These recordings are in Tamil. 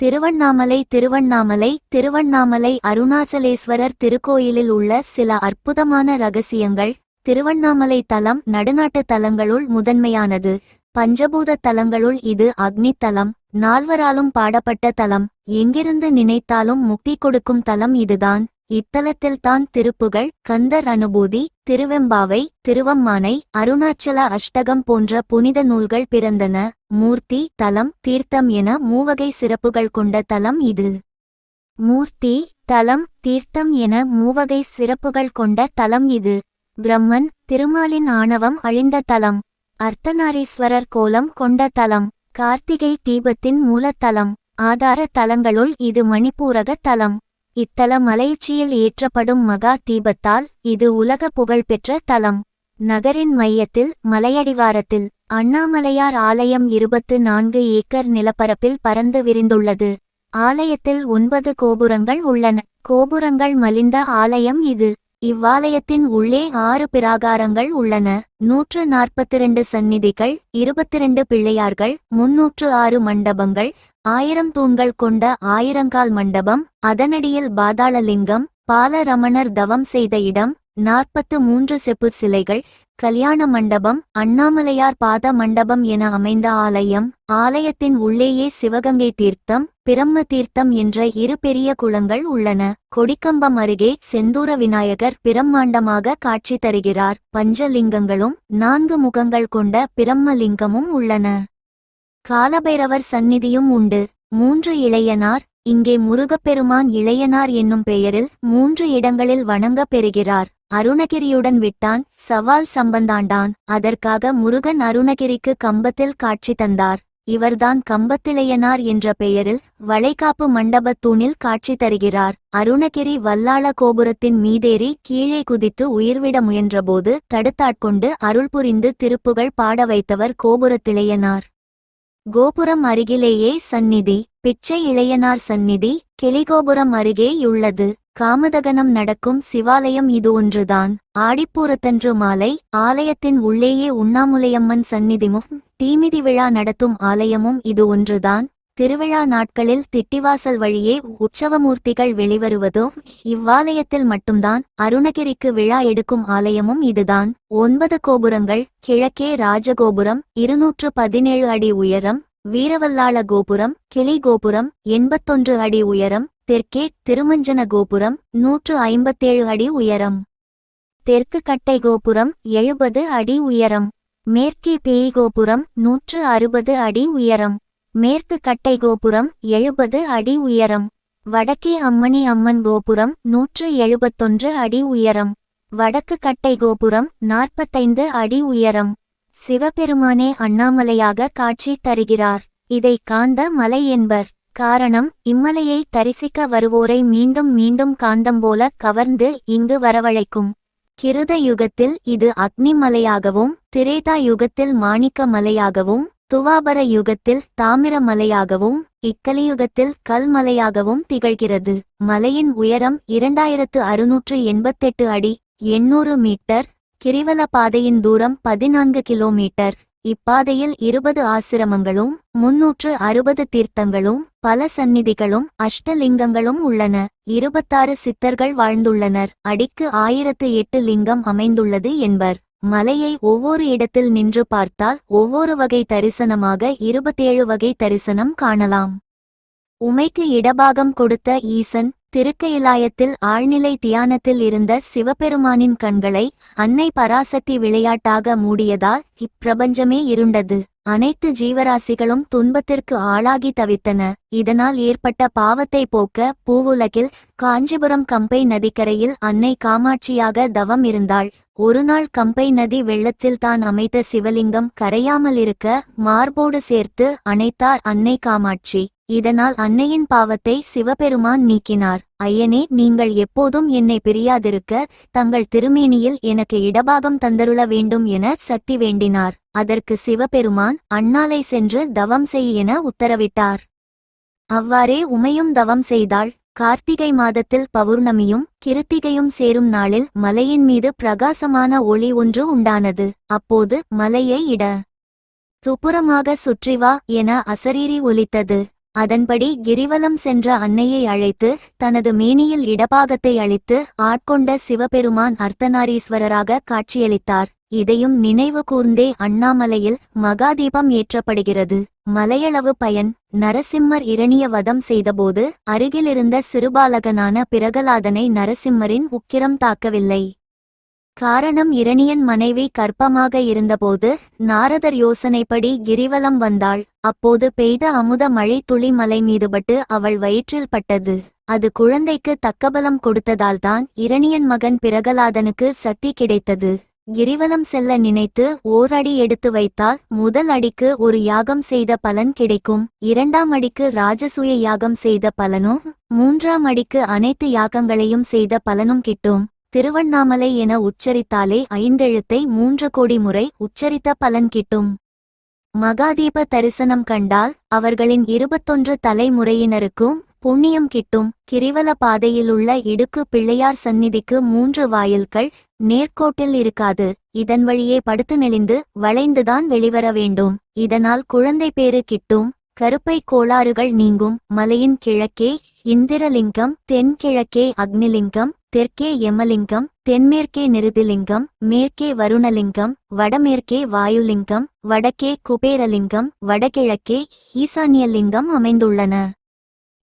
திருவண்ணாமலை திருவண்ணாமலை திருவண்ணாமலை அருணாச்சலேஸ்வரர் திருக்கோயிலில் உள்ள சில அற்புதமான ரகசியங்கள் திருவண்ணாமலை தலம் நடுநாட்டு தலங்களுள் முதன்மையானது. பஞ்சபூத தலங்களுள் இது அக்னி தலம் நால்வராலும் பாடப்பட்ட தலம் எங்கிருந்து நினைத்தாலும் முக்தி கொடுக்கும் தலம் இதுதான். இத்தலத்தில்தான் திருப்புகழ் கந்தர் அனுபூதி திருவெம்பாவை திருவம்மானை அருணாச்சல அஷ்டகம் போன்ற புனித நூல்கள் பிறந்தன. மூர்த்தி தலம் தீர்த்தம் என மூவகை சிறப்புகள் கொண்ட தலம் இது. மூர்த்தி தலம் தீர்த்தம் என மூவகை சிறப்புகள் கொண்ட தலம் இது. பிரம்மன் திருமாலின் ஆணவம் அழிந்த தலம். அர்த்தநாரீஸ்வரர் கோலம் கொண்ட தலம். கார்த்திகை தீபத்தின் மூலத்தலம். ஆதார தலங்களுள் இது மணிப்பூரக தலம். இத்தல மலையுச்சியில் ஏற்றப்படும் மகா தீபத்தால் இது உலக புகழ்பெற்ற தலம். நகரின் மையத்தில் மலையடிவாரத்தில் அண்ணாமலையார் ஆலயம் இருபத்து நான்கு ஏக்கர் நிலப்பரப்பில் பறந்து விரிந்துள்ளது. ஆலயத்தில் ஒன்பது கோபுரங்கள் உள்ளன. கோபுரங்கள் மலிந்த ஆலயம் இது. இவ்வாலயத்தின் உள்ளே ஆறு பிராகாரங்கள் உள்ளன. நூற்று நாற்பத்திரண்டு சந்நிதிகள் இருபத்திரண்டு பிள்ளையார்கள் முன்னூற்று ஆறு மண்டபங்கள் ஆயிரம் தூண்கள் கொண்ட ஆயிரங்கால் மண்டபம் அதனடியில் பாதாளலிங்கம் பாலரமணர் தவம் செய்த இடம் நாற்பத்து மூன்று செப்பு சிலைகள் கல்யாண மண்டபம் அண்ணாமலையார் பாத மண்டபம் என அமைந்த ஆலயம் ஆலயத்தின் உள்ளேயே சிவகங்கை தீர்த்தம் பிரம்ம தீர்த்தம் என்ற இரு பெரிய குளங்கள் உள்ளன. கொடிக்கம்பம் அருகே செந்தூர விநாயகர் பிரம்மாண்டமாக காட்சி தருகிறார். பஞ்சலிங்கங்களும் நான்கு முகங்கள் கொண்ட பிரம்மலிங்கமும் உள்ளன. காலபைரவர் சந்நிதியும் உண்டு. மூன்று இளையனார் இங்கே முருகப்பெருமான் இளையனார் என்னும் பெயரில் மூன்று இடங்களில் வணங்கப் பெறுகிறார். அருணகிரியுடன் விட்டான் சவால் சம்பந்தாண்டான். அதற்காக முருகன் அருணகிரிக்கு கம்பத்தில் காட்சி தந்தார். இவர்தான் கம்பத்திளையனார் என்ற பெயரில் வளைகாப்பு மண்டபத் தூணில் காட்சி தருகிறார். அருணகிரி வல்லாள கோபுரத்தின் மீதேறி கீழே குதித்து உயிர்விட முயன்றபோது தடுத்தாட்கொண்டு அருள் புரிந்து திருப்புகழ் பாட வைத்தவர் கோபுரத்திளையனார். கோபுரம் அருகிலேயே சந்நிதி பிச்சை இளையனார் சந்நிதி கிளிகோபுரம் அருகேயுள்ளது. காமதகனம் நடக்கும் சிவாலயம் இது ஒன்றுதான். ஆடிப்பூரத்தன்று மாலை ஆலயத்தின் உள்ளேயே உண்ணாமுலையம்மன் சந்நிதிமும் தீமிதி விழா நடத்தும் ஆலயமும் இது ஒன்றுதான். திருவிழா நாட்களில் திட்டிவாசல் வழியே உற்சவமூர்த்திகள் வெளிவருவதும் இவ்வாலயத்தில் மட்டும்தான் அருணகிரிக்கு விழா எடுக்கும் ஆலயமும் இதுதான். ஒன்பது கோபுரங்கள் கிழக்கே ராஜகோபுரம் இருநூற்று பதினேழு அடி உயரம் வீரவல்லாள கோபுரம் கிளி கோபுரம் எண்பத்தொன்று அடி உயரம் தெற்கே திருமஞ்சன கோபுரம் நூற்று ஐம்பத்தேழு அடி உயரம். தெற்கு கட்டை கோபுரம் எழுபது அடி உயரம். மேற்கே பேய் கோபுரம் நூற்று அறுபது அடி உயரம். மேற்கு கட்டை கோபுரம் எழுபது அடி உயரம். வடக்கே அம்மணி அம்மன் கோபுரம் நூற்று எழுபத்தொன்று அடி உயரம். வடக்கு கட்டை கோபுரம் நாற்பத்தைந்து அடி உயரம். சிவபெருமானே அண்ணாமலையாக காட்சி தருகிறார். இதை காந்த மலை என்பர். காரணம் இம்மலையை தரிசிக்க வருவோரை மீண்டும் மீண்டும் காந்தம் போல கவர்ந்து இங்கு வரவழைக்கும். கிருத யுகத்தில் இது அக்னி மலையாகவும் திரேதா யுகத்தில் மாணிக்க மலையாகவும் துவாபர யுகத்தில் தாமிர மலையாகவும் இக்கலியுகத்தில் கல்மலையாகவும் திகழ்கிறது. மலையின் உயரம் இரண்டாயிரத்து அறுநூற்று எண்பத்தெட்டு அடி எண்ணூறு மீட்டர் கிரிவல பாதையின் தூரம் பதினான்கு கிலோமீட்டர். இப்பாதையில் இருபது ஆசிரமங்களும் முன்னூற்று அறுபது தீர்த்தங்களும் பல சந்நிதிகளும் அஷ்டலிங்கங்களும் உள்ளன. இருபத்தாறு சித்தர்கள் வாழ்ந்துள்ளனர். அடிக்கு ஆயிரத்து எட்டு லிங்கம் அமைந்துள்ளது என்பர். மலையை ஒவ்வொரு இடத்தில் நின்று பார்த்தால் ஒவ்வொரு வகை தரிசனமாக இருபத்தேழு வகை தரிசனம் காணலாம். உமைக்கு இடபாகம் கொடுத்த ஈசன் திருக்கயிலாயத்தில் ஆழ்நிலை தியானத்தில் இருந்த சிவபெருமானின் கண்களை அன்னை பராசக்தி விளையாட்டாக மூடியதால் இப்பிரபஞ்சமே இருண்டது. அனைத்து ஜீவராசிகளும் துன்பத்திற்கு ஆளாகி தவித்தன. இதனால் ஏற்பட்ட பாவத்தை போக்க பூவுலகில் காஞ்சிபுரம் கம்பை நதிக்கரையில் அன்னை காமாட்சியாக தவம் இருந்தாள். ஒருநாள் கம்பை நதி வெள்ளத்தில் தான் அமைத்த சிவலிங்கம் கரையாமல் இருக்க மார்போடு சேர்த்து அணைத்தார் அன்னை காமாட்சி. இதனால் அன்னையின் பாவத்தை சிவபெருமான் நீக்கினார். ஐயனே நீங்கள் எப்போதும் என்னை பிரியாதிருக்க தங்கள் திருமேனியில் எனக்கு இடபாகம் தந்தருள வேண்டும் என சக்தி வேண்டினார். அதற்கு சிவபெருமான் அண்ணாலை சென்று தவம் செய் என உத்தரவிட்டார். அவ்வாறே உமையும் தவம் செய்தாள். கார்த்திகை மாதத்தில் பௌர்ணமியும் கிருத்திகையும் சேரும் நாளில் மலையின் மீது பிரகாசமான ஒளி ஒன்று உண்டானது. அப்போது மலையை இட துப்புரமாக சுற்றி வா என அசரீரி ஒலித்தது. அதன்படி கிரிவலம் சென்ற அன்னையை அழைத்து தனது மேனியில் இடபாகத்தை அளித்து ஆட்கொண்ட சிவபெருமான் அர்த்தநாரீஸ்வரராக காட்சியளித்தார். இதையும் நினைவு கூர்ந்தே அண்ணாமலையில் மகாதீபம் ஏற்றப்படுகிறது. மலையளவு பயன் நரசிம்மர் இரணிய வதம் செய்தபோது அருகிலிருந்த சிறுபாலகனான பிரகலாதனை நரசிம்மரின் உக்கிரம் தாக்கவில்லை. காரணம் இரணியன் மனைவி கற்பமாக இருந்தபோது நாரதர் யோசனைப்படி கிரிவலம் வந்தாள். அப்போது பெய்த அமுத மழை துளி மலை மீதுபட்டு அவள் வயிற்றில் பட்டது. அது குழந்தைக்கு தக்கபலம் கொடுத்ததால்தான் இரணியன் மகன் பிரகலாதனுக்கு சக்தி கிடைத்தது. கிரிவலம் செல்ல நினைத்து ஓர் அடி எடுத்து வைத்தால் முதல் அடிக்கு ஒரு யாகம் செய்த பலன் கிடைக்கும். இரண்டாம் அடிக்கு ராஜசூய யாகம் செய்த பலனும் மூன்றாம் அடிக்கு அனைத்து யாகங்களையும் செய்த பலனும் கிட்டும். திருவண்ணாமலை என உச்சரித்தாலே ஐந்தெழுத்தை மூன்று கோடி முறை உச்சரித்த பலன் கிட்டும். மகாதீப தரிசனம் கண்டால் அவர்களின் இருபத்தொன்று தலைமுறையினருக்கும் புண்ணியம் கிட்டும். கிரிவல பாதையிலுள்ள இடுக்கு பிள்ளையார் சந்நிதிக்கு மூன்று வாயில்கள் நேர்கோட்டில் இருக்காது. இதன் வழியே படுத்து நெளிந்து வளைந்துதான் வெளிவர வேண்டும். இதனால் குழந்தை பேறு கிட்டும். கருப்பை கோளாறுகள் நீங்கும். மலையின் கிழக்கே இந்திரலிங்கம் தென்கிழக்கே அக்னிலிங்கம் தெற்கே யமலிங்கம் தென்மேற்கே நிருதிலிங்கம் மேற்கே வருணலிங்கம் வடமேற்கே வாயுலிங்கம் வடக்கே குபேரலிங்கம் வடகிழக்கே ஈசானியலிங்கம் அமைந்துள்ளன.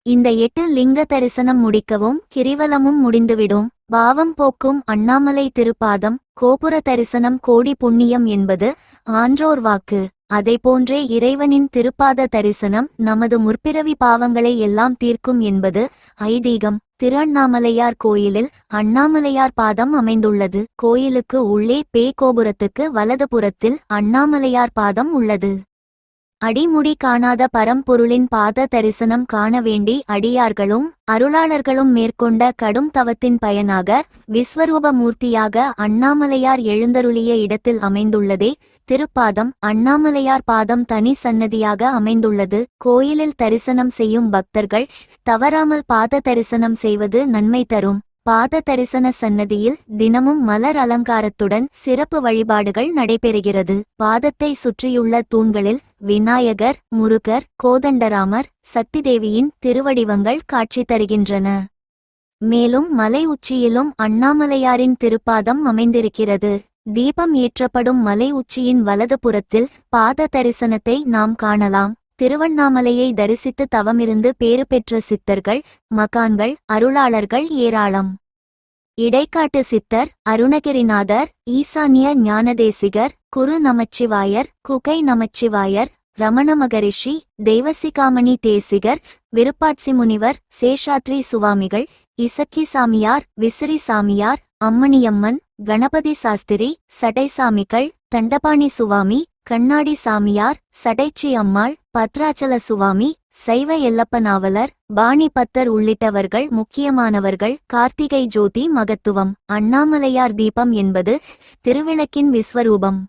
இந்த எட்டு லிங்க தரிசனம் முடிக்கவும் கிரிவலமும் முடிந்துவிடும். பாவம் போக்கும் அண்ணாமலை திருப்பாதம் கோபுர தரிசனம் கோடி புண்ணியம் என்பது ஆன்றோர் வாக்கு. அதைப்போன்றே இறைவனின் திருப்பாத தரிசனம் நமது முற்பிறவி பாவங்களை எல்லாம் தீர்க்கும் என்பது ஐதீகம். திருவண்ணாமலையார் கோயிலில் அண்ணாமலையார் பாதம் அமைந்துள்ளது. கோயிலுக்கு உள்ளே பே கோபுரத்துக்கு வலதுபுறத்தில் அண்ணாமலையார் பாதம் உள்ளது. அடிமுடி காணாத பரம்பொருளின் பாத தரிசனம் காண வேண்டி அடியார்களும் அருளாளர்களும் மேற்கொண்ட கடும் தவத்தின் பயனாக விஸ்வரூப மூர்த்தியாக அண்ணாமலையார் எழுந்தருளிய இடத்தில் அமைந்துள்ளதே திருப்பாதம் அண்ணாமலையார் பாதம் தனி சன்னதியாக அமைந்துள்ளது. கோயிலில் தரிசனம் செய்யும் பக்தர்கள் தவறாமல் பாத தரிசனம் செய்வது நன்மை தரும். பாத தரிசன சன்னதியில் தினமும் மலர் அலங்காரத்துடன் சிறப்பு வழிபாடுகள் நடைபெறுகிறது. பாதத்தை சுற்றியுள்ள தூண்களில் விநாயகர் முருகர் கோதண்டராமர் சக்தி தேவியின் திருவடிவங்கள் காட்சி தருகின்றன. மேலும் மலை உச்சியிலும் அண்ணாமலையாரின் திருப்பாதம் அமைந்திருக்கிறது. தீபம் ஏற்றப்படும் மலை உச்சியின் வலது புறத்தில் பாத தரிசனத்தை நாம் காணலாம். திருவண்ணாமலையை தரிசித்து தவமிருந்து பேறு பெற்ற சித்தர்கள் மகான்கள் அருளாளர்கள் ஏராளம். இடைக்காட்டு சித்தர் அருணகிரிநாதர் ஈசான்ய ஞானதேசிகர் குரு நமச்சிவாயர் குகை நமச்சிவாயர் ரமண மகரிஷி தெய்வசிகாமணி தேசிகர் விருப்பாட்சி முனிவர் சேஷாத்ரி சுவாமிகள் இசக்கி சாமியார் விசிறி சாமியார் அம்மணியம்மன் கணபதி சாஸ்திரி சடைசாமிகள் தண்டபாணி சுவாமி கண்ணாடி சாமியார் சடைச்சி அம்மாள் பத்ராச்சல சுவாமி சைவ எல்லப்ப நாவலர் பாணிபத்தர் உள்ளிட்டவர்கள் முக்கியமானவர்கள் கார்த்திகை ஜோதி மகத்துவம் அண்ணாமலையார் தீபம் என்பது திருவிளக்கின் விஸ்வரூபம்.